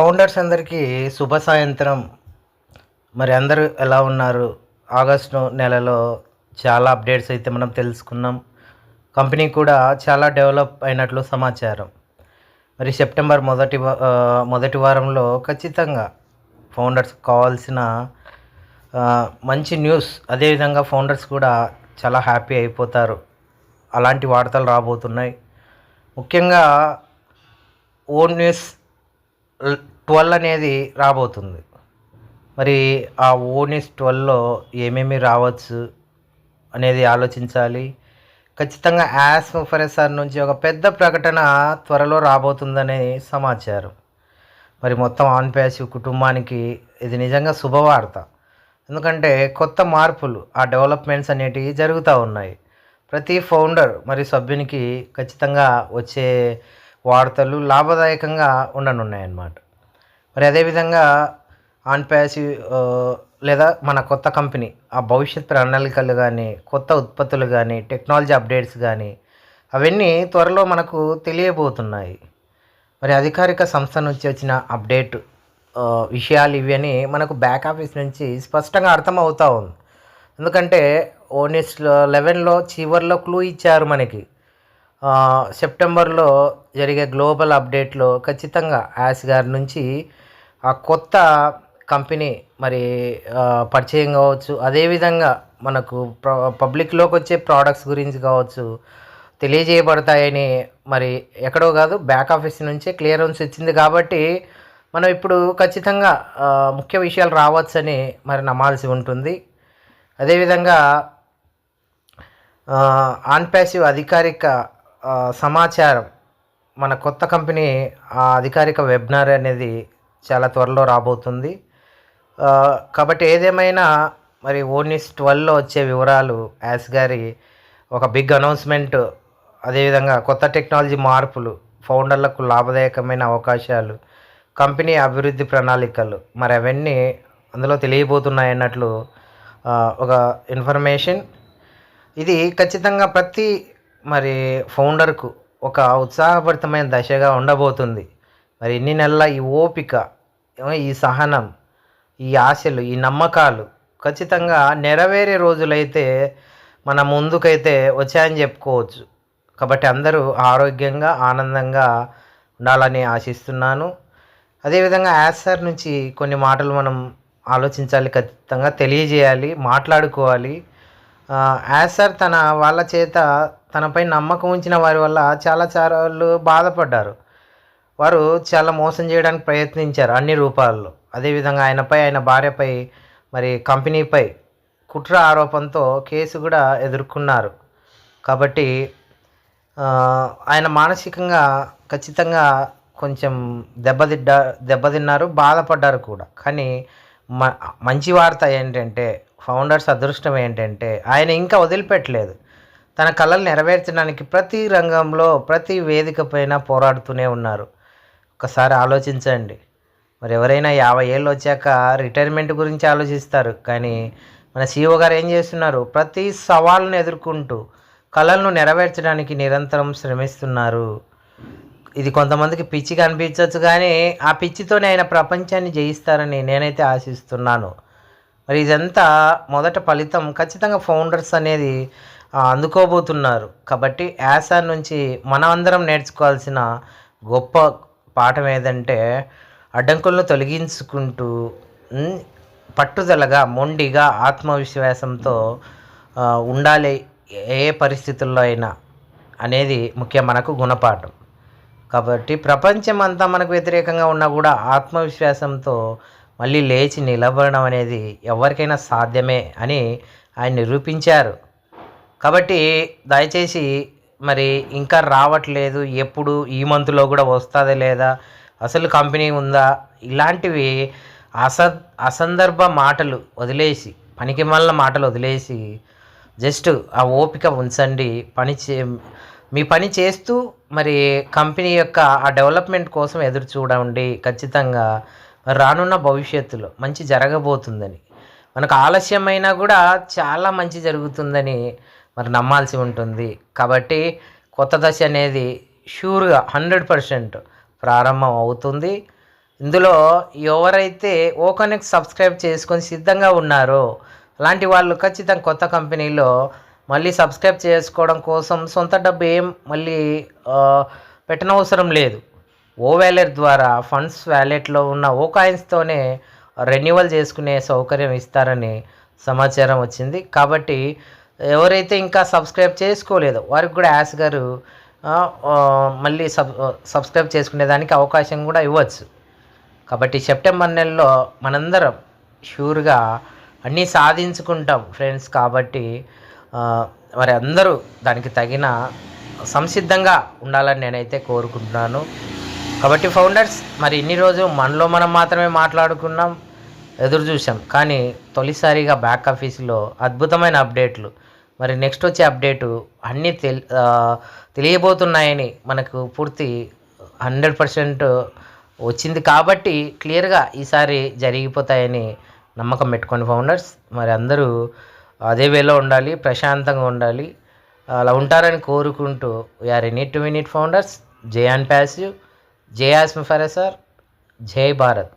Founders అందరికీ శుభ సాయంత్రం. మరి అందరూ ఎలా ఉన్నారు? ఆగస్టు నెలలో చాలా అప్డేట్స్ అయితే మనం తెలుసుకున్నాం. కంపెనీ కూడా చాలా డెవలప్ అయినట్లు సమాచారం. మరి సెప్టెంబర్ మొదటి మొదటి వారంలో ఖచ్చితంగా ఫౌండర్స్ కావాల్సిన మంచి న్యూస్ అదేవిధంగా ఫౌండర్స్ కూడా చాలా హ్యాపీ అయిపోతారు. అలాంటి వార్తలు రాబోతున్నాయి. ముఖ్యంగా ఓన్ న్యూస్ ట్వెల్వ్ అనేది రాబోతుంది. మరి ఆ ఓనిస్ ట్వెల్వ్లో ఏమేమి రావచ్చు అనేది ఆలోచించాలి. ఖచ్చితంగా యాస్ ముఫరెసర్ నుంచి ఒక పెద్ద ప్రకటన త్వరలో రాబోతుందనే సమాచారం. మరి మొత్తం ఆన్ ప్యాసివ్ కుటుంబానికి ఇది నిజంగా శుభవార్త. ఎందుకంటే కొత్త మార్పులు ఆ డెవలప్మెంట్స్ అనేటివి జరుగుతూ ఉన్నాయి. ప్రతి ఫౌండర్ మరి సభ్యునికి ఖచ్చితంగా వచ్చే వార్తలు లాభదాయకంగా ఉండనున్నాయన్నమాట. మరి అదేవిధంగా ఆన్ ప్యాసివ్ లేదా మన కొత్త కంపెనీ ఆ భవిష్యత్ ప్రణాళికలు కానీ కొత్త ఉత్పత్తులు కానీ టెక్నాలజీ అప్డేట్స్ కానీ అవన్నీ త్వరలో మనకు తెలియబోతున్నాయి. మరి అధికారిక సంస్థ నుంచి వచ్చిన అప్డేట్ విషయాలు ఇవని మనకు బ్యాక్ ఆఫీస్ నుంచి స్పష్టంగా అర్థమవుతా ఉంది. ఎందుకంటే ఓనిస్ లెవెన్లో చివర్లో క్లూ ఇచ్చారు మనకి. సెప్టెంబర్లో జరిగే గ్లోబల్ అప్డేట్లో ఖచ్చితంగా యాస్ గారి నుంచి ఆ కొత్త కంపెనీ మరి పరిచయం కావచ్చు. అదేవిధంగా మనకు పబ్లిక్లోకి వచ్చే ప్రోడక్ట్స్ గురించి కావచ్చు తెలియజేయబడతాయని మరి ఎక్కడో కాదు బ్యాక్ ఆఫీస్ నుంచే క్లియరెన్స్ ఇచ్చింది కాబట్టి మనం ఇప్పుడు ఖచ్చితంగా ముఖ్య విషయాలు రావచ్చని మరి నమ్మాల్సి ఉంటుంది. అదేవిధంగా ఆన్ ప్యాసివ్ అధికారిక సమాచారం మన కొత్త కంపెనీ ఆ అధికారిక వెబినార్ అనేది చాలా త్వరలో రాబోతుంది. కాబట్టి ఏదేమైనా మరి ఓనిస్ ట్వెల్వ్లో వచ్చే వివరాలు యాస్ గారి ఒక బిగ్ అనౌన్స్మెంట్ అదేవిధంగా కొత్త టెక్నాలజీ మార్పులు ఫౌండర్లకు లాభదాయకమైన అవకాశాలు కంపెనీ అభివృద్ధి ప్రణాళికలు మరి అవన్నీ అందులో తెలియబోతున్నాయి అన్నట్లు ఒక ఇన్ఫర్మేషన్. ఇది ఖచ్చితంగా ప్రతి మరి ఫౌండర్కు ఒక ఉత్సాహభరితమైన దశగా ఉండబోతుంది. మరి ఇన్ని నెలల ఈ ఓపిక ఈ సహనం ఈ ఆశలు ఈ నమ్మకాలు ఖచ్చితంగా నెరవేరే రోజులైతే మన ముందుకైతే వచ్చాయని చెప్పుకోవచ్చు. కాబట్టి అందరూ ఆరోగ్యంగా ఆనందంగా ఉండాలని ఆశిస్తున్నాను. అదేవిధంగా యాస్ సార్ నుంచి కొన్ని మాటలు మనం ఆలోచించాలి ఖచ్చితంగా తెలియజేయాలి మాట్లాడుకోవాలి. యాసర్ యాస్ సార్ తన వాళ్ళ చేత తనపై నమ్మకం ఉంచిన వారి వల్ల చాలా చాలాలు బాధపడ్డారు. వారు చాలా మోసం చేయడానికి ప్రయత్నించారు అన్ని రూపాల్లో. అదేవిధంగా ఆయనపై ఆయన భార్యపై మరి కంపెనీపై కుట్ర ఆరోపణతో కేసు కూడా ఎదుర్కొన్నారు. కాబట్టి ఆయన మానసికంగా ఖచ్చితంగా కొంచెం దెబ్బతిడ్డ దెబ్బతిన్నారు బాధపడ్డారు కూడా. కానీ మ మంచి వార్త ఏంటంటే ఫౌండర్స్ అదృష్టం ఏంటంటే ఆయన ఇంకా వదిలిపెట్టలేదు. తన కళలు నెరవేర్చడానికి ప్రతి రంగంలో ప్రతి వేదిక పైన పోరాడుతూనే ఉన్నారు. ఒకసారి ఆలోచించండి. మరి ఎవరైనా యాభై ఏళ్ళు వచ్చాక రిటైర్మెంట్ గురించి ఆలోచిస్తారు. కానీ మన సీఓ గారు ఏం చేస్తున్నారు? ప్రతి సవాళ్ళను ఎదుర్కొంటూ కళలను నెరవేర్చడానికి నిరంతరం శ్రమిస్తున్నారు. ఇది కొంతమందికి పిచ్చిగా అనిపించవచ్చు కానీ ఆ పిచ్చితోనే ఆయన ప్రపంచాన్ని జయిస్తారని నేనైతే ఆశిస్తున్నాను. మరి ఇదంతా మొదట ఫలితం ఖచ్చితంగా ఫౌండర్స్ అనేది అందుకోబోతున్నారు. కాబట్టి యాస నుంచి మనం అందరం నేర్చుకోవాల్సిన గొప్ప పాఠం ఏదంటే అడ్డంకులను తొలగించుకుంటూ పట్టుదలగా మొండిగా ఆత్మవిశ్వాసంతో ఉండాలి ఏ పరిస్థితుల్లో అయినా అనేది ముఖ్య మనకు గుణపాఠం. కాబట్టి ప్రపంచం అంతా మనకు వ్యతిరేకంగా ఉన్నా కూడా ఆత్మవిశ్వాసంతో మళ్ళీ లేచి నిలబడడం అనేది ఎవరికైనా సాధ్యమే అని ఆయన నిరూపించారు. కాబట్టి దయచేసి మరి ఇంకా రావట్లేదు. ఎప్పుడు ఈ మంత్లో కూడా వస్తుందా లేదా? అసలు కంపెనీ ఉందా? ఇలాంటివి అస అసందర్భ మాటలు వదిలేసి పనికి మళ్ళీ మాటలు వదిలేసి జస్ట్ ఆ ఓపిక ఉంచండి. పని చే మీ పని చేస్తూ మరి కంపెనీ యొక్క ఆ డెవలప్మెంట్ కోసం ఎదురు చూడండి. ఖచ్చితంగా రానున్న భవిష్యత్తులో మంచి జరగబోతుందని. మనకు ఆలస్యమైనా కూడా చాలా మంచి జరుగుతుందని మరి నమ్మాల్సి ఉంటుంది. కాబట్టి కొత్త దశ అనేది షూర్గా హండ్రెడ్ పర్సెంట్ ప్రారంభం అవుతుంది. ఇందులో ఎవరైతే ఓకనెక్ సబ్స్క్రైబ్ చేసుకొని సిద్ధంగా ఉన్నారో అలాంటి వాళ్ళు ఖచ్చితంగా కొత్త కంపెనీలో మళ్ళీ సబ్స్క్రైబ్ చేసుకోవడం కోసం సొంత డబ్బు ఏం మళ్ళీ పెట్టనవసరం లేదు. ఓ వ్యాలెట్ ద్వారా ఫండ్స్ వ్యాలెట్లో ఉన్న ఓ కాయిన్స్తోనే రెన్యువల్ చేసుకునే సౌకర్యం ఇస్తారని సమాచారం వచ్చింది. కాబట్టి ఎవరైతే ఇంకా సబ్స్క్రైబ్ చేసుకోలేదో వారికి కూడా యాస్ గారు మళ్ళీ సబ్ సబ్స్క్రైబ్ చేసుకునేదానికి అవకాశం కూడా ఇవ్వచ్చు. కాబట్టి సెప్టెంబర్ నెలలో మనందరం షూర్గా అన్నీ సాధించుకుంటాం ఫ్రెండ్స్ కాబట్టి మరి అందరూ దానికి తగిన సంసిద్ధంగా ఉండాలని నేనైతే కోరుకుంటున్నాను. కాబట్టి ఫౌండర్స్ మరి ఇన్ని రోజు మనలో మనం మాత్రమే మాట్లాడుకున్నాం ఎదురు చూసాం కానీ తొలిసారిగా బ్యాక్ ఆఫీస్లో అద్భుతమైన అప్డేట్లు మరి నెక్స్ట్ వచ్చే అప్డేటు అన్నీ తెలి తెలియబోతున్నాయని మనకు పూర్తి హండ్రెడ్ పర్సెంట్ వచ్చింది కాబట్టి క్లియర్గా ఈసారి జరిగిపోతాయని నమ్మకం పెట్టుకోండి ఫౌండర్స్ మరి అందరూ అదే వేలో ఉండాలి ప్రశాంతంగా ఉండాలి. అలా ఉంటారని కోరుకుంటూ we are any two minute founders J and passive. జే ఆస్మి ఫరే సార్ జై భారత్.